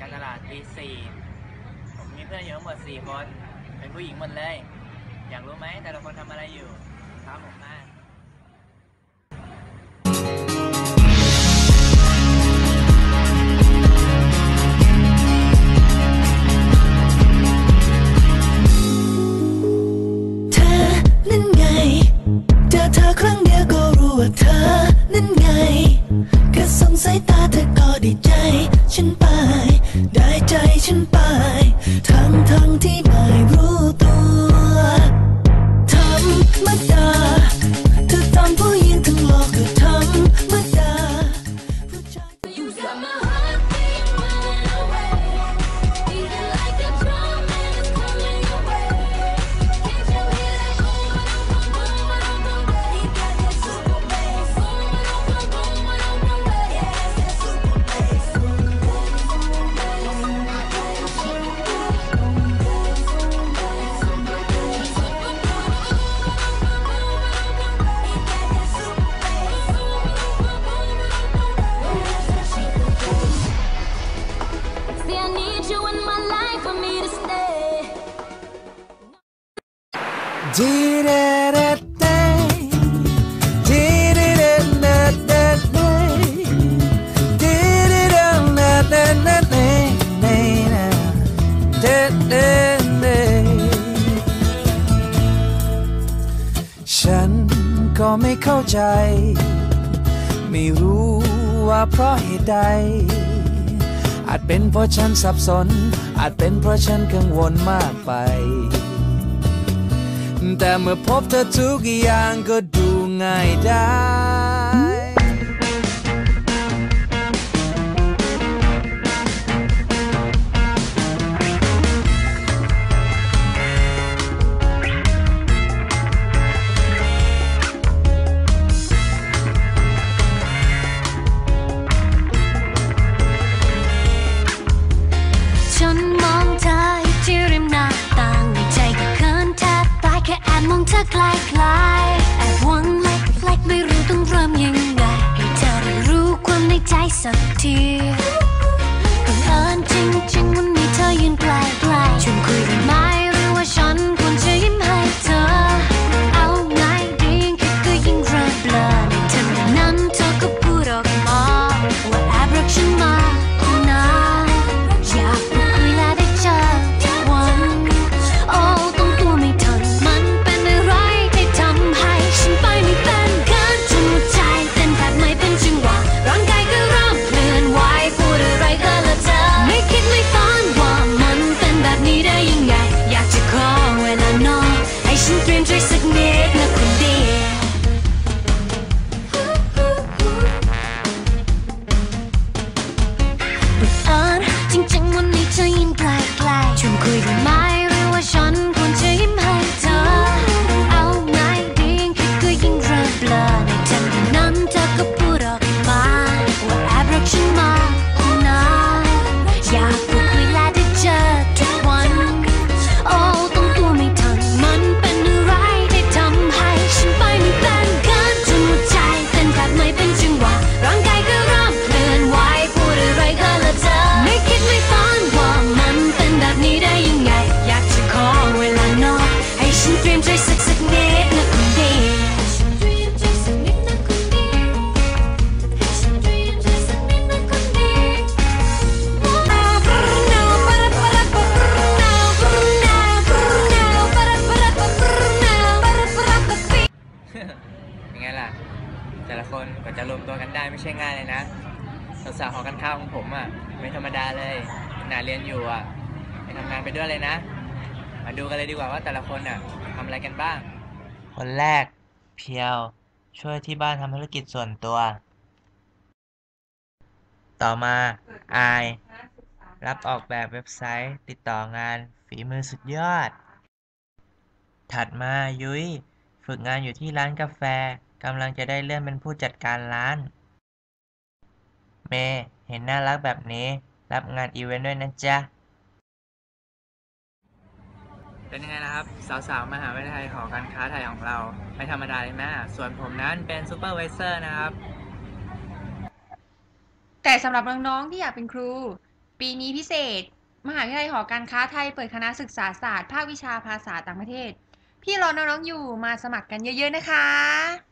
การตลาดปีสี่ผมมีเพื่อนอยู่ทั้งหมดสี่คน เป็นผู้หญิงหมดเลย อยากรู้ไหมแต่ละคนทำอะไรอยู่ตามผมมา ฉันก็ไม่เข้าใจ ไม่รู้ว่าเพราะเหตุใด อาจเป็นเพราะฉันสับสน อาจเป็นเพราะฉันกังวลมากไป แต่เมื่อพบเธอทุกอย่างก็ดูง่ายได้ ใไม่ใช่ง่ายเลยนะสาวๆหอกันข้าวของผมอะไม่ธรรมดาเลยขณะเรียนอยู่อะไปทำงานไปด้วยเลยนะ มาดูกันเลยดีกว่าว่าแต่ละคนอะทำอะไรกันบ้าง คนแรก เพียว ช่วยที่บ้านทำธุรกิจส่วนตัว ต่อมาอาย รับออกแบบเว็บไซต์ ติดต่องานฝีมือสุดยอด ถัดมายุ้ย ฝึกงานอยู่ที่ร้านกาแฟกำลังจะได้เลื่อนเป็นผู้จัดการร้าน เมย์เห็นน่ารักแบบนี้ รับงานอีเวนต์ด้วยนะจ๊ะ เป็นยังไงนะครับ สาวๆมหาวิทยาลัยหอการค้าไทยของเรา ไม่ธรรมดาเลยนะ ส่วนผมนั้นเป็นซูเปอร์ไวเซอร์นะครับ แต่สำหรับน้องๆที่อยากเป็นครู ปีนี้พิเศษ มหาวิทยาลัยหอการค้าไทยเปิดคณะศึกษาศาสตร์ภาควิชาภาษาต่างประเทศ พี่รอน้องๆอยู่มาสมัครกันเยอะ ๆ นะคะ